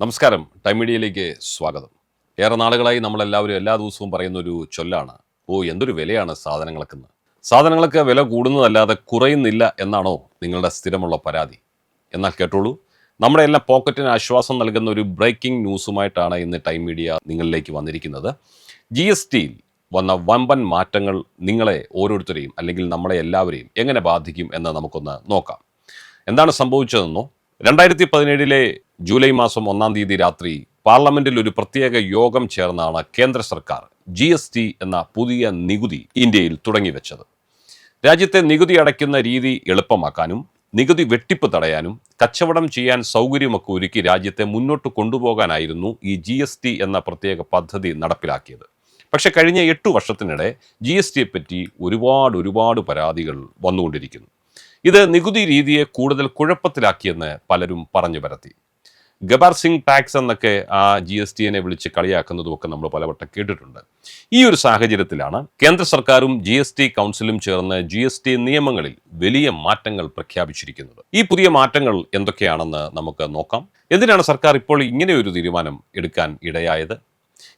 നമസ്കാരം. ടൈം മീഡിയയിലേക്ക് സ്വാഗതം. ഏറെ നാളുകളായി നമ്മളെല്ലാവരും എല്ലാ ദിവസവും പറയുന്ന ഒരു ചൊല്ലാണ് ഓ എന്തൊരു വിലയാണ് സാധനങ്ങൾക്ക് സാധനങ്ങൾക്ക് വില കൂടുന്നതല്ലാതെ കുറയുന്നില്ല എന്നാണോ നിങ്ങളുടെ സ്ഥിരമുള്ള പരാതി? എന്നാൽ കേട്ടോളൂ നമ്മുടെ എല്ലാം പോക്കറ്റിന് ആശ്വാസം നൽകുന്ന ഒരു ബ്രേക്കിംഗ് ന്യൂസുമായിട്ടാണ് ഇന്ന് ടൈം മീഡിയ നിങ്ങളിലേക്ക് വന്നിരിക്കുന്നത്. ജി എസ് ടിയിൽ വന്ന വമ്പൻ മാറ്റങ്ങൾ നിങ്ങളെ ഓരോരുത്തരെയും അല്ലെങ്കിൽ നമ്മളെ എല്ലാവരെയും എങ്ങനെ ബാധിക്കും എന്ന് നമുക്കൊന്ന് നോക്കാം. എന്താണ് സംഭവിച്ചതെന്നോ? രണ്ടായിരത്തി പതിനേഴിലെ ജൂലൈ മാസം ഒന്നാം തീയതി രാത്രി പാർലമെന്റിൽ ഒരു പ്രത്യേക യോഗം ചേർന്നാണ് കേന്ദ്ര സർക്കാർ ജി എസ് ടി എന്ന പുതിയ നികുതി ഇന്ത്യയിൽ തുടങ്ങിവെച്ചത്. രാജ്യത്തെ നികുതി അടയ്ക്കുന്ന രീതി എളുപ്പമാക്കാനും നികുതി വെട്ടിപ്പ് തടയാനും കച്ചവടം ചെയ്യാൻ സൗകര്യമൊക്കെ ഒരുക്കി രാജ്യത്തെ മുന്നോട്ട് കൊണ്ടുപോകാനായിരുന്നു ഈ ജി എസ് ടി എന്ന പ്രത്യേക പദ്ധതി നടപ്പിലാക്കിയത്. പക്ഷെ കഴിഞ്ഞ എട്ടു വർഷത്തിനിടെ ജി എസ് ടിയെ പറ്റി ഒരുപാട് ഒരുപാട് പരാതികൾ വന്നുകൊണ്ടിരിക്കുന്നു. ഇത് നികുതി രീതിയെ കൂടുതൽ കുഴപ്പത്തിലാക്കിയെന്ന് പലരും പറഞ്ഞു പരത്തി. ഗബാർ സിംഗ് ടാക്സ് എന്നൊക്കെ ആ ജി എസ് ടിനെ വിളിച്ച് കളിയാക്കുന്നതും ഒക്കെ നമ്മൾ പലവട്ടം കേട്ടിട്ടുണ്ട്. ഈ ഒരു സാഹചര്യത്തിലാണ് കേന്ദ്ര സർക്കാരും ജി എസ് ടി കൗൺസിലും ചേർന്ന് ജി എസ് ടി നിയമങ്ങളിൽ വലിയ മാറ്റങ്ങൾ പ്രഖ്യാപിച്ചിരിക്കുന്നത്. ഈ പുതിയ മാറ്റങ്ങൾ എന്തൊക്കെയാണെന്ന് നമുക്ക് നോക്കാം. എന്തിനാണ് സർക്കാർ ഇപ്പോൾ ഇങ്ങനെ ഒരു തീരുമാനം എടുക്കാൻ ഇടയായത്?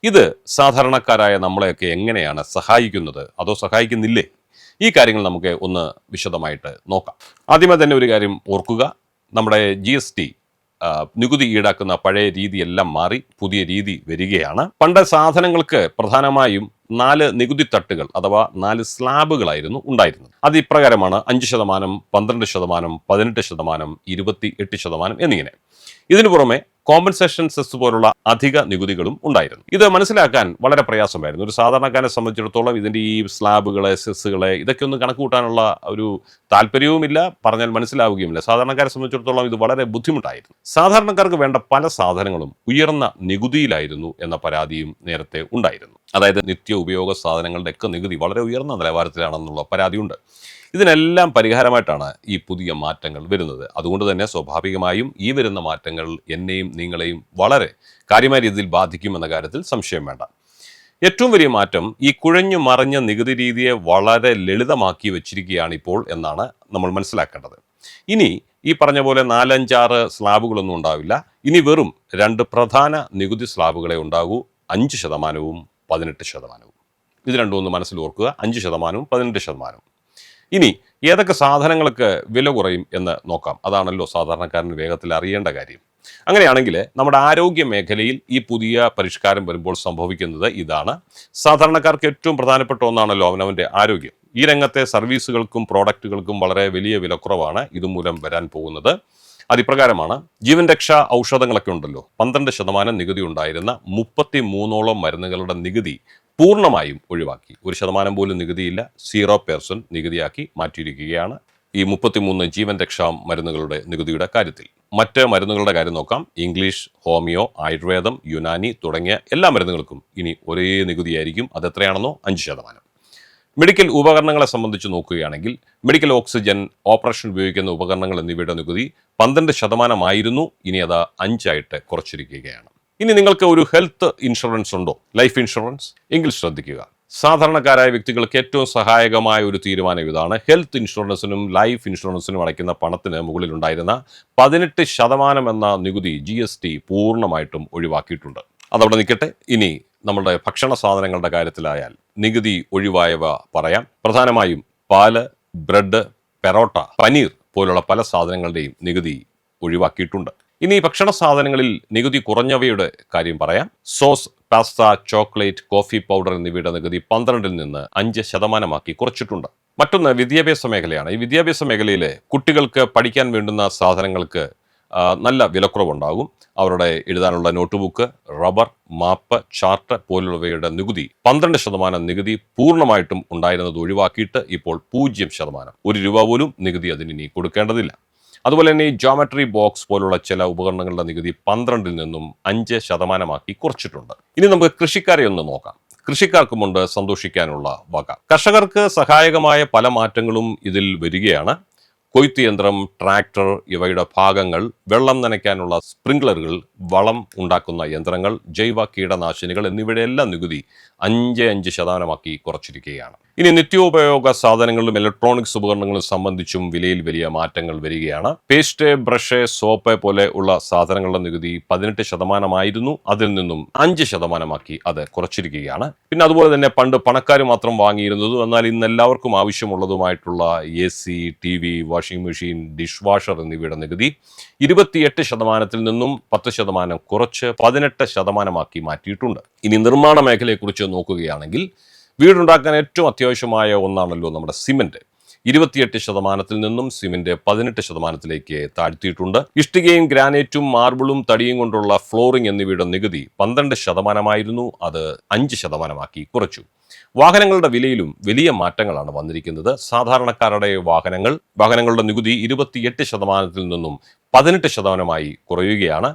ഇത് സാധാരണക്കാരായ നമ്മളെയൊക്കെ എങ്ങനെയാണ് സഹായിക്കുന്നത്? അതോ സഹായിക്കുന്നില്ലേ? ഈ കാര്യങ്ങൾ നമുക്ക് ഒന്ന് വിശദമായിട്ട് നോക്കാം. ആദ്യമേ തന്നെ ഒരു കാര്യം ഓർക്കുക. നമ്മുടെ ജി എസ് ടി നികുതി ഈടാക്കുന്ന പഴയ രീതിയെല്ലാം മാറി പുതിയ രീതി വരികയാണ്. പണ്ട് സാധനങ്ങൾക്ക് പ്രധാനമായും നാല് നികുതി തട്ടുകൾ അഥവാ നാല് സ്ലാബുകളായിരുന്നു ഉണ്ടായിരുന്നത്. അത് ഇപ്രകാരമാണ് അഞ്ച് ശതമാനം പന്ത്രണ്ട് ശതമാനം പതിനെട്ട് ശതമാനം ഇരുപത്തി എട്ട് ശതമാനം എന്നിങ്ങനെ. ഇതിനു പുറമെ കോമ്പൻസേഷൻ സെസ് പോലുള്ള അധിക നികുതികളും ഉണ്ടായിരുന്നു. ഇത് മനസ്സിലാക്കാൻ വളരെ പ്രയാസമായിരുന്നു. ഒരു സാധാരണക്കാരനെ സംബന്ധിച്ചിടത്തോളം ഇതിന്റെ ഈ സ്ലാബുകളെ സെസ്സുകളെ ഇതൊക്കെ ഒന്ന് കണക്ക് കൂട്ടാനുള്ള ഒരു താല്പര്യവുമില്ല. പറഞ്ഞാൽ മനസ്സിലാവുകയുമില്ല. സാധാരണക്കാരെ സംബന്ധിച്ചിടത്തോളം ഇത് വളരെ ബുദ്ധിമുട്ടായിരുന്നു. സാധാരണക്കാർക്ക് വേണ്ട പല സാധനങ്ങളും ഉയർന്ന നികുതിയിലായിരുന്നു എന്ന പരാതിയും നേരത്തെ ഉണ്ടായിരുന്നു. അതായത് നിത്യ ഉപയോഗ സാധനങ്ങളുടെ ഒക്കെ നികുതി വളരെ ഉയർന്ന നിലവാരത്തിലാണെന്നുള്ള പരാതിയുണ്ട്. ഇതിനെല്ലാം പരിഹാരമായിട്ടാണ് ഈ പുതിയ മാറ്റങ്ങൾ വരുന്നത്. അതുകൊണ്ട് തന്നെ സ്വാഭാവികമായും ഈ വരുന്ന മാറ്റങ്ങൾ എന്നെയും നിങ്ങളെയും വളരെ കാര്യമായ രീതിയിൽ ബാധിക്കുമെന്ന കാര്യത്തിൽ സംശയം വേണ്ട. ഏറ്റവും വലിയ മാറ്റം ഈ കുഴഞ്ഞു മറഞ്ഞ നികുതി രീതിയെ വളരെ ലളിതമാക്കി വെച്ചിരിക്കുകയാണ് ഇപ്പോൾ എന്നാണ് നമ്മൾ മനസ്സിലാക്കേണ്ടത്. ഇനി ഈ പറഞ്ഞ പോലെ നാലഞ്ചാറ് സ്ലാബുകളൊന്നും ഉണ്ടാവില്ല. ഇനി വെറും രണ്ട് പ്രധാന നികുതി സ്ലാബുകളെ ഉണ്ടാകൂ. അഞ്ച് ശതമാനവും പതിനെട്ട് ശതമാനവും. ഇത് രണ്ടും ഒന്ന് മനസ്സിൽ ഓർക്കുക. അഞ്ച് ശതമാനവും പതിനെട്ട് ശതമാനവും. ഇനി ഏതൊക്കെ സാധനങ്ങൾക്ക് വില കുറയും എന്ന് നോക്കാം. അതാണല്ലോ സാധാരണക്കാരന് വേഗത്തിൽ അറിയേണ്ട കാര്യം. അങ്ങനെയാണെങ്കിൽ നമ്മുടെ ആരോഗ്യ മേഖലയിൽ ഈ പുതിയ പരിഷ്കാരം വരുമ്പോൾ സംഭവിക്കുന്നത് ഇതാണ്. സാധാരണക്കാർക്ക് ഏറ്റവും പ്രധാനപ്പെട്ട ഒന്നാണല്ലോ അവനവന്റെ ആരോഗ്യം. ഈ രംഗത്തെ സർവീസുകൾക്കും പ്രോഡക്റ്റുകൾക്കും വളരെ വലിയ വിലക്കുറവാണ് ഇതുമൂലം വരാൻ പോകുന്നത്. അതിപ്രകാരമാണ് ജീവൻ രക്ഷാ ഔഷധങ്ങളൊക്കെ ഉണ്ടല്ലോ. പന്ത്രണ്ട് ശതമാനം നികുതി ഉണ്ടായിരുന്ന മുപ്പത്തി മൂന്നോളം മരുന്നുകളുടെ നികുതി പൂർണമായും ഒഴിവാക്കി. ഒരു ശതമാനം പോലും നികുതിയില്ല. സീറോ പേഴ്സൺ നികുതിയാക്കി മാറ്റിയിരിക്കുകയാണ് ഈ മുപ്പത്തിമൂന്ന് ജീവൻ രക്ഷാ മരുന്നുകളുടെ നികുതിയുടെ കാര്യത്തിൽ. മറ്റ് മരുന്നുകളുടെ കാര്യം നോക്കാം. ഇംഗ്ലീഷ് ഹോമിയോ ആയുർവേദം യുനാനി തുടങ്ങിയ എല്ലാ മരുന്നുകൾക്കും ഇനി ഒരേ നികുതിയായിരിക്കും. അത് എത്രയാണെന്നോ അഞ്ച് ശതമാനം. മെഡിക്കൽ ഉപകരണങ്ങളെ സംബന്ധിച്ച് നോക്കുകയാണെങ്കിൽ മെഡിക്കൽ ഓക്സിജൻ ഓപ്പറേഷൻ ഉപയോഗിക്കുന്ന ഉപകരണങ്ങൾ എന്നിവയുടെ നികുതി പന്ത്രണ്ട് ശതമാനമായിരുന്നു. ഇനി അത് അഞ്ചായിട്ട് കുറച്ചിരിക്കുകയാണ്. ഇനി നിങ്ങൾക്ക് ഒരു ഹെൽത്ത് ഇൻഷുറൻസ് ഉണ്ടോ? Life insurance? എങ്കിൽ ശ്രദ്ധിക്കുക. സാധാരണക്കാരായ വ്യക്തികൾക്ക് ഏറ്റവും സഹായകമായ ഒരു തീരുമാനം ഇതാണ്. ഹെൽത്ത് ഇൻഷുറൻസിനും ലൈഫ് ഇൻഷുറൻസിനും അടയ്ക്കുന്ന പണത്തിന് മുകളിലുണ്ടായിരുന്ന പതിനെട്ട് ശതമാനം എന്ന നികുതി ജി എസ് ടി പൂർണമായിട്ടും ഒഴിവാക്കിയിട്ടുണ്ട്. അതവിടെ നിൽക്കട്ടെ. ഇനി നമ്മുടെ ഭക്ഷണ സാധനങ്ങളുടെ കാര്യത്തിലായാൽ നികുതി ഒഴിവായവ പറയാം. പ്രധാനമായും പാൽ ബ്രെഡ് പെറോട്ട പനീർ പോലുള്ള പല സാധനങ്ങളുടെയും നികുതി ഒഴിവാക്കിയിട്ടുണ്ട്. ഇനി ഭക്ഷണ സാധനങ്ങളിൽ നികുതി കുറഞ്ഞവയുടെ കാര്യം പറയാം. Sauce pasta chocolate coffee powder എന്നിവയുടെ നികുതി പന്ത്രണ്ടിൽ നിന്ന് അഞ്ച് ശതമാനമാക്കി കുറച്ചിട്ടുണ്ട്. മറ്റൊന്ന് വിദ്യാഭ്യാസ മേഖലയാണ്. ഈ വിദ്യാഭ്യാസ മേഖലയിൽ കുട്ടികൾക്ക് പഠിക്കാൻ വേണ്ടുന്ന സാധനങ്ങൾക്ക് നല്ല വിലക്കുറവുണ്ടാകും. അവരുടെ എഴുതാനുള്ള notebook rubber map chart പോലുള്ളവയുടെ നികുതി പന്ത്രണ്ട് ശതമാനം നികുതി പൂർണമായിട്ടും ഉണ്ടായിരുന്നത് ഒഴിവാക്കിയിട്ട് ഇപ്പോൾ പൂജ്യം ശതമാനം. ഒരു രൂപ പോലും നികുതി അതിന് ഇനി കൊടുക്കേണ്ടതില്ല. അതുപോലെ തന്നെ ഈ ജോമെട്രി ബോക്സ് പോലുള്ള ചില ഉപകരണങ്ങളുടെ നികുതി പന്ത്രണ്ടിൽ നിന്നും അഞ്ച് ശതമാനമാക്കി കുറച്ചിട്ടുണ്ട്. ഇനി നമുക്ക് കൃഷിക്കാരെ ഒന്ന് നോക്കാം. കൃഷിക്കാർക്കുമുണ്ട് സന്തോഷിക്കാനുള്ള വക. കർഷകർക്ക് സഹായകമായ പല മാറ്റങ്ങളും ഇതിൽ വരികയാണ്. കൊയ്ത്ത് യന്ത്രം ട്രാക്ടർ ഇവയുടെ ഭാഗങ്ങൾ വെള്ളം നനയ്ക്കാനുള്ള സ്പ്രിംഗ്ലറുകൾ വളം ഉണ്ടാക്കുന്ന യന്ത്രങ്ങൾ ജൈവ കീടനാശിനികൾ എന്നിവയുടെ എല്ലാം നികുതി അഞ്ച് അഞ്ച് ശതമാനമാക്കി കുറച്ചിരിക്കുകയാണ്. ഇനി നിത്യോപയോഗ സാധനങ്ങളിലും ഇലക്ട്രോണിക്സ് ഉപകരണങ്ങളും സംബന്ധിച്ചും വിലയിൽ വലിയ മാറ്റങ്ങൾ വരികയാണ്. പേസ്റ്റ് ബ്രഷ് സോപ്പ് പോലെ ഉള്ള സാധനങ്ങളുടെ നികുതി പതിനെട്ട് ശതമാനമായിരുന്നു. അതിൽ നിന്നും അഞ്ച് ശതമാനമാക്കി അത് കുറച്ചിരിക്കുകയാണ്. പിന്നെ അതുപോലെ തന്നെ പണ്ട് പണക്കാർ മാത്രം വാങ്ങിയിരുന്നതും. എന്നാൽ ഇന്ന് എല്ലാവർക്കും ആവശ്യമുള്ളതുമായിട്ടുള്ള A C T V washing machine dishwasher എന്നിവയുടെ നികുതി ഇരുപത്തിയെട്ട് ശതമാനത്തിൽ നിന്നും പത്ത് ശതമാനം കുറച്ച് പതിനെട്ട് ശതമാനമാക്കി മാറ്റിയിട്ടുണ്ട്. ഇനി നിർമ്മാണ മേഖലയെക്കുറിച്ച് നോക്കുകയാണെങ്കിൽ വീടുണ്ടാക്കാൻ ഏറ്റവും അത്യാവശ്യമായ ഒന്നാണല്ലോ നമ്മുടെ സിമന്റ്. ഇരുപത്തിയെട്ട് ശതമാനത്തിൽ നിന്നും സിമന്റ് പതിനെട്ട് ശതമാനത്തിലേക്ക് താഴ്ത്തിയിട്ടുണ്ട്. ഇഷ്ടികയും ഗ്രാനൈറ്റും മാർബിളും തടിയും കൊണ്ടുള്ള ഫ്ലോറിംഗ് എന്നിവയുടെ നികുതി പന്ത്രണ്ട് ശതമാനമായിരുന്നു. അത് അഞ്ച് ശതമാനമാക്കി കുറച്ചു. വാഹനങ്ങളുടെ വിലയിലും വലിയ മാറ്റങ്ങളാണ് വന്നിരിക്കുന്നത്. സാധാരണക്കാരുടെ വാഹനങ്ങൾ വാഹനങ്ങളുടെ നികുതി ഇരുപത്തിയെട്ട് ശതമാനത്തിൽ നിന്നും പതിനെട്ട് ശതമാനമായി കുറയുകയാണ്.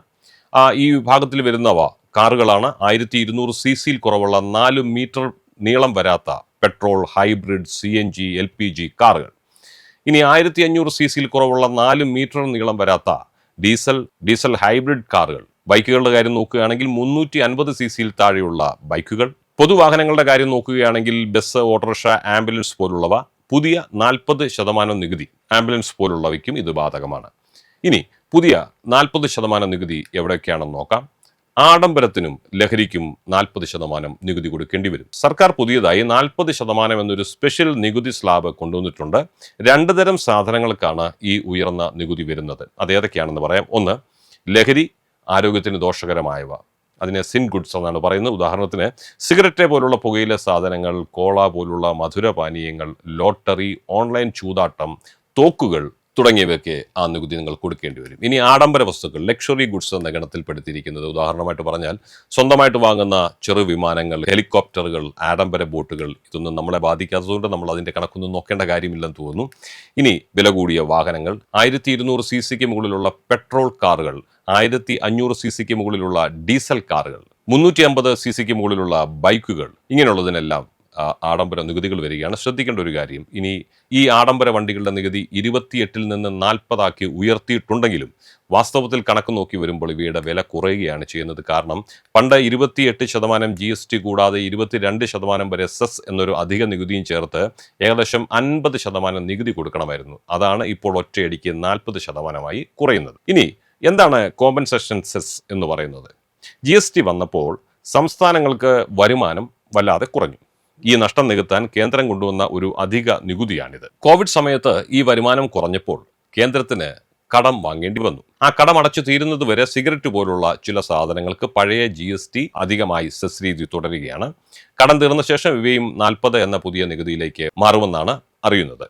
ഈ വിഭാഗത്തിൽ വരുന്നവ കാറുകളാണ്. ആയിരത്തി ഇരുന്നൂറ് സി സിയിൽ കുറവുള്ള നാല് മീറ്റർ നീളം വരാത്ത petrol hybrid C N G L P G കാറുകൾ. ഇനി ആയിരത്തി അഞ്ഞൂറ് സി സിയിൽ കുറവുള്ള നാല് മീറ്റർ നീളം വരാത്ത ഡീസൽ ഡീസൽ ഹൈബ്രിഡ് കാറുകൾ. ബൈക്കുകളുടെ കാര്യം നോക്കുകയാണെങ്കിൽ മുന്നൂറ്റി അൻപത് സി സിയിൽ താഴെയുള്ള ബൈക്കുകൾ. പൊതുവാഹനങ്ങളുടെ കാര്യം നോക്കുകയാണെങ്കിൽ ബസ് ഓട്ടോറിക്ഷ ആംബുലൻസ് പോലുള്ളവ. പുതിയ നാൽപ്പത് ശതമാനം നികുതി. ആംബുലൻസ് പോലുള്ളവയ്ക്കും ഇത് ബാധകമാണ്. ഇനി പുതിയ നാൽപ്പത് ശതമാനം നികുതി എവിടെയൊക്കെയാണെന്ന് നോക്കാം. ആഡംബരത്തിനും ലഹരിക്കും നാൽപ്പത് ശതമാനം നികുതി കൊടുക്കേണ്ടി വരും. സർക്കാർ പുതിയതായി നാൽപ്പത് ശതമാനം എന്നൊരു സ്പെഷ്യൽ നികുതി സ്ലാബ് കൊണ്ടുവന്നിട്ടുണ്ട്. രണ്ട് തരം സാധനങ്ങൾക്കാണ് ഈ ഉയർന്ന നികുതി വരുന്നത്. അത് ഏതൊക്കെയാണെന്ന് പറയാം. ഒന്ന് ലഹരി ആരോഗ്യത്തിന് ദോഷകരമായവ. അതിനെ സിൻ ഗുഡ്സ് എന്നാണ് പറയുന്നത്. ഉദാഹരണത്തിന് സിഗരറ്റ് പോലുള്ള പുകയില സാധനങ്ങൾ കോള പോലുള്ള മധുരപാനീയങ്ങൾ ലോട്ടറി ഓൺലൈൻ ചൂതാട്ടം തോക്കുകൾ തുടങ്ങിയവയ്ക്ക് ആ നികുതി നിങ്ങൾ കൊടുക്കേണ്ടി വരും. ഇനി ആഡംബര വസ്തുക്കൾ ലക്ഷറി ഗുഡ്സ് എന്ന ഗണത്തിൽപ്പെടുത്തിയിരിക്കുന്നത് ഉദാഹരണമായിട്ട് പറഞ്ഞാൽ സ്വന്തമായിട്ട് വാങ്ങുന്ന ചെറു വിമാനങ്ങൾ ഹെലികോപ്റ്ററുകൾ ആഡംബര ബോട്ടുകൾ ഇതൊന്നും നമ്മളെ ബാധിക്കാത്തതുകൊണ്ട് നമ്മൾ അതിന്റെ കണക്കൊന്നും നോക്കേണ്ട കാര്യമില്ലെന്ന് തോന്നുന്നു. ഇനി വില കൂടിയ വാഹനങ്ങൾ ആയിരത്തി ഇരുന്നൂറ് സി സിക്ക് മുകളിലുള്ള പെട്രോൾ കാറുകൾ ആയിരത്തി അഞ്ഞൂറ് സി സിക്ക് മുകളിലുള്ള ഡീസൽ കാറുകൾ മുന്നൂറ്റി അമ്പത് സി സിക്ക് മുകളിലുള്ള ബൈക്കുകൾ ഇങ്ങനെയുള്ളതിനെല്ലാം ആഡംബര നികുതികൾ വരികയാണ്. ശ്രദ്ധിക്കേണ്ട ഒരു കാര്യം ഇനി ഈ ആഡംബര വണ്ടികളുടെ നികുതി ഇരുപത്തിയെട്ടിൽ നിന്ന് നാൽപ്പതാക്കി ഉയർത്തിയിട്ടുണ്ടെങ്കിലും വാസ്തവത്തിൽ കണക്ക് നോക്കി വരുമ്പോൾ ഇവയുടെ വില കുറയുകയാണ് ചെയ്യുന്നത്. കാരണം പണ്ട് ഇരുപത്തിയെട്ട് ശതമാനം ജി എസ് ടി കൂടാതെ ഇരുപത്തിരണ്ട് ശതമാനം വരെ സെസ് എന്നൊരു അധിക നികുതിയും ചേർത്ത് ഏകദേശം അൻപത് ശതമാനം നികുതി കൊടുക്കണമായിരുന്നു. അതാണ് ഇപ്പോൾ ഒറ്റയടിക്ക് നാൽപ്പത് ശതമാനമായി കുറയുന്നത്. ഇനി എന്താണ് കോമ്പൻസേഷൻ സെസ് എന്ന് പറയുന്നത്? ജി എസ് ടി വന്നപ്പോൾ സംസ്ഥാനങ്ങൾക്ക് വരുമാനം വല്ലാതെ കുറഞ്ഞു. ഈ നഷ്ടം നികത്താൻ കേന്ദ്രം കൊണ്ടുവന്ന ഒരു അധിക നികുതിയാണിത്. കോവിഡ് സമയത്ത് ഈ വരുമാനം കുറഞ്ഞപ്പോൾ കേന്ദ്രത്തിന് കടം വാങ്ങേണ്ടി വന്നു. ആ കടം അടച്ചു തീരുന്നത് വരെ സിഗരറ്റ് പോലുള്ള ചില സാധനങ്ങൾക്ക് പഴയ ജി എസ് ടി അധികമായി സെസ് രീതി തുടരുകയാണ്. കടം തീർന്ന ശേഷം ഇവയും നാൽപ്പത് എന്ന പുതിയ നികുതിയിലേക്ക് മാറുമെന്നാണ് അറിയുന്നത്.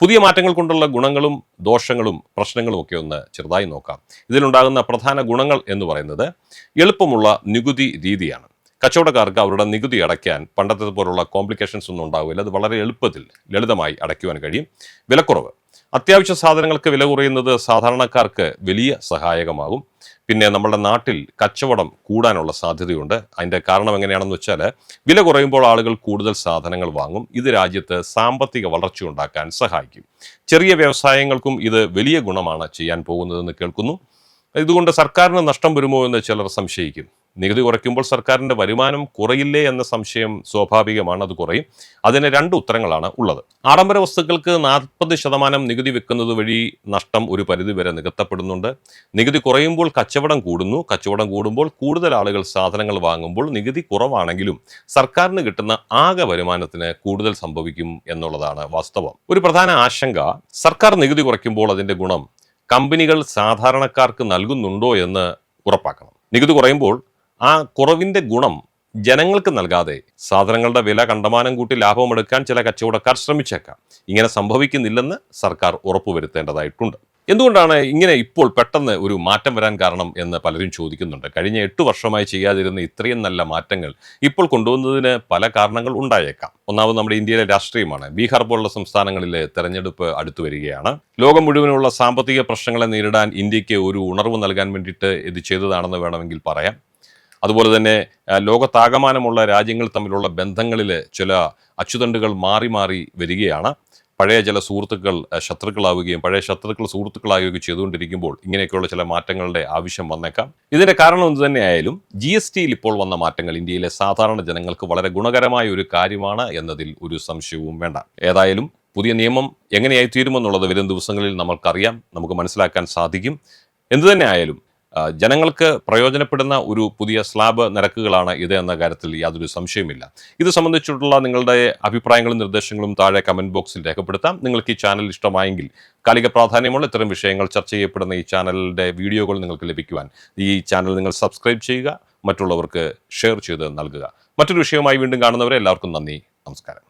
പുതിയ മാറ്റങ്ങൾ കൊണ്ടുള്ള ഗുണങ്ങളും ദോഷങ്ങളും പ്രശ്നങ്ങളും ഒക്കെ ഒന്ന് ചെറുതായി നോക്കാം. ഇതിലുണ്ടാകുന്ന പ്രധാന ഗുണങ്ങൾ എന്ന് പറയുന്നത് എളുപ്പമുള്ള നികുതി രീതിയാണ്. കച്ചവടക്കാർക്ക് അവരുടെ നികുതി അടയ്ക്കാൻ പണ്ടത്തെ പോലുള്ള കോംപ്ലിക്കേഷൻസ് ഒന്നും ഉണ്ടാവില്ല. അത് വളരെ എളുപ്പത്തിൽ ലളിതമായി അടയ്ക്കുവാൻ കഴിയും. വിലക്കുറവ്. അത്യാവശ്യ സാധനങ്ങൾക്ക് വില കുറയുന്നത് സാധാരണക്കാർക്ക് വലിയ സഹായകമാകും. പിന്നെ നമ്മുടെ നാട്ടിൽ കച്ചവടം കൂടാനുള്ള സാധ്യതയുണ്ട്. അതിന്റെ കാരണം എങ്ങനെയാണെന്ന് വെച്ചാൽ വില കുറയുമ്പോൾ ആളുകൾ കൂടുതൽ സാധനങ്ങൾ വാങ്ങും. ഇത് രാജ്യത്ത് സാമ്പത്തിക വളർച്ച ഉണ്ടാക്കാൻ സഹായിക്കും. ചെറിയ വ്യവസായങ്ങൾക്കും ഇത് വലിയ ഗുണമാണ് ചെയ്യാൻ പോകുന്നതെന്ന് കേൾക്കുന്നു. ഇതുകൊണ്ട് സർക്കാരിന് നഷ്ടം വരുമോ എന്ന് ചിലർ സംശയിക്കും. നികുതി കുറയ്ക്കുമ്പോൾ സർക്കാരിന്റെ വരുമാനം കുറയില്ലേ എന്ന സംശയം സ്വാഭാവികമാണ് അത് കുറയും. അതിന് രണ്ട് ഉത്തരങ്ങളാണ് ഉള്ളത്. ആഡംബര വസ്തുക്കൾക്ക് നാൽപ്പത് ശതമാനം നികുതി വെക്കുന്നത് വഴി നഷ്ടം ഒരു പരിധി വരെ നികത്തപ്പെടുന്നുണ്ട്. നികുതി കുറയുമ്പോൾ കച്ചവടം കൂടുന്നു. കച്ചവടം കൂടുമ്പോൾ കൂടുതൽ ആളുകൾ സാധനങ്ങൾ വാങ്ങുമ്പോൾ നികുതി കുറവാണെങ്കിലും സർക്കാരിന് കിട്ടുന്ന ആകെ വരുമാനത്തിന് കൂടുതൽ സംഭവിക്കും എന്നുള്ളതാണ് വാസ്തവം. ഒരു പ്രധാന ആശങ്ക സർക്കാർ നികുതി കുറയ്ക്കുമ്പോൾ അതിന്റെ ഗുണം കമ്പനികൾ സാധാരണക്കാർക്ക് നൽകുന്നുണ്ടോ എന്ന് ഉറപ്പാക്കണം. നികുതി കുറയുമ്പോൾ ആ കുറവിന്റെ ഗുണം ജനങ്ങൾക്ക് നൽകാതെ സാധനങ്ങളുടെ വില കണ്ടമാനം കൂട്ടി ലാഭമെടുക്കാൻ ചില കച്ചവടക്കാർ ശ്രമിച്ചേക്കാം. ഇങ്ങനെ സംഭവിക്കുന്നില്ലെന്ന് സർക്കാർ ഉറപ്പുവരുത്തേണ്ടതായിട്ടുണ്ട്. എന്തുകൊണ്ടാണ് ഇങ്ങനെ ഇപ്പോൾ പെട്ടെന്ന് ഒരു മാറ്റം വരാൻ കാരണം എന്ന് പലരും ചോദിക്കുന്നുണ്ട്. കഴിഞ്ഞ എട്ട് വർഷമായി ചെയ്യാതിരുന്ന ഇത്രയും നല്ല മാറ്റങ്ങൾ ഇപ്പോൾ കൊണ്ടുവന്നതിന് പല കാരണങ്ങൾ ഉണ്ടായേക്കാം. ഒന്നാമത് നമ്മുടെ ഇന്ത്യയിലെ രാഷ്ട്രീയമാണ്. ബീഹാർ പോലുള്ള സംസ്ഥാനങ്ങളിലെ തെരഞ്ഞെടുപ്പ് അടുത്തു വരികയാണ്. ലോകം മുഴുവനുള്ള സാമ്പത്തിക പ്രശ്നങ്ങളെ നേരിടാൻ ഇന്ത്യയ്ക്ക് ഒരു ഉണർവ് നൽകാൻ വേണ്ടിയിട്ട് ഇത് ചെയ്തതാണെന്ന് വേണമെങ്കിൽ പറയാം. അതുപോലെ തന്നെ ലോകത്താകമാനമുള്ള രാജ്യങ്ങൾ തമ്മിലുള്ള ബന്ധങ്ങളിൽ ചില അച്ചുതണ്ടുകൾ മാറി മാറി വരികയാണ്. പഴയ ചില സുഹൃത്തുക്കൾ ശത്രുക്കളാവുകയും പഴയ ശത്രുക്കൾ സുഹൃത്തുക്കളാവുകയും ചെയ്തുകൊണ്ടിരിക്കുമ്പോൾ ഇങ്ങനെയൊക്കെയുള്ള ചില മാറ്റങ്ങളുടെ ആവശ്യം വന്നേക്കാം. ഇതിന്റെ കാരണം എന്ത് തന്നെയായാലും ജി എസ് ടിയിൽ ഇപ്പോൾ വന്ന മാറ്റങ്ങൾ ഇന്ത്യയിലെ സാധാരണ ജനങ്ങൾക്ക് വളരെ ഗുണകരമായ ഒരു കാര്യമാണ് എന്നതിൽ ഒരു സംശയവും വേണ്ട. ഏതായാലും പുതിയ നിയമം എങ്ങനെയായി തീരുമെന്നുള്ളത് വരും ദിവസങ്ങളിൽ നമ്മൾക്കറിയാം നമുക്ക് മനസ്സിലാക്കാൻ സാധിക്കും. എന്തു തന്നെ ആയാലും ജനങ്ങൾക്ക് പ്രയോജനപ്പെടുന്ന ഒരു പുതിയ സ്ലാബ് നിരക്കുകളാണ് ഇത് എന്ന കാര്യത്തിൽ യാതൊരു സംശയമില്ല ഇത് സംബന്ധിച്ചിട്ടുള്ള നിങ്ങളുടെ അഭിപ്രായങ്ങളും നിർദ്ദേശങ്ങളും താഴെ കമന്റ് ബോക്സിൽ രേഖപ്പെടുത്താം. നിങ്ങൾക്ക് ഈ ചാനൽ ഇഷ്ടമായെങ്കിൽ കാലിക പ്രാധാന്യമുള്ള ഇത്തരം വിഷയങ്ങൾ ചർച്ച ചെയ്യപ്പെടുന്ന ഈ ചാനലിന്റെ വീഡിയോകൾ നിങ്ങൾക്ക് ലഭിക്കുവാൻ ഈ ചാനൽ നിങ്ങൾ സബ്സ്ക്രൈബ് ചെയ്യുക മറ്റുള്ളവർക്ക് ഷെയർ ചെയ്ത് നൽകുക. മറ്റൊരു വിഷയവുമായി വീണ്ടും കാണുന്നവരെ എല്ലാവർക്കും നന്ദി നമസ്കാരം.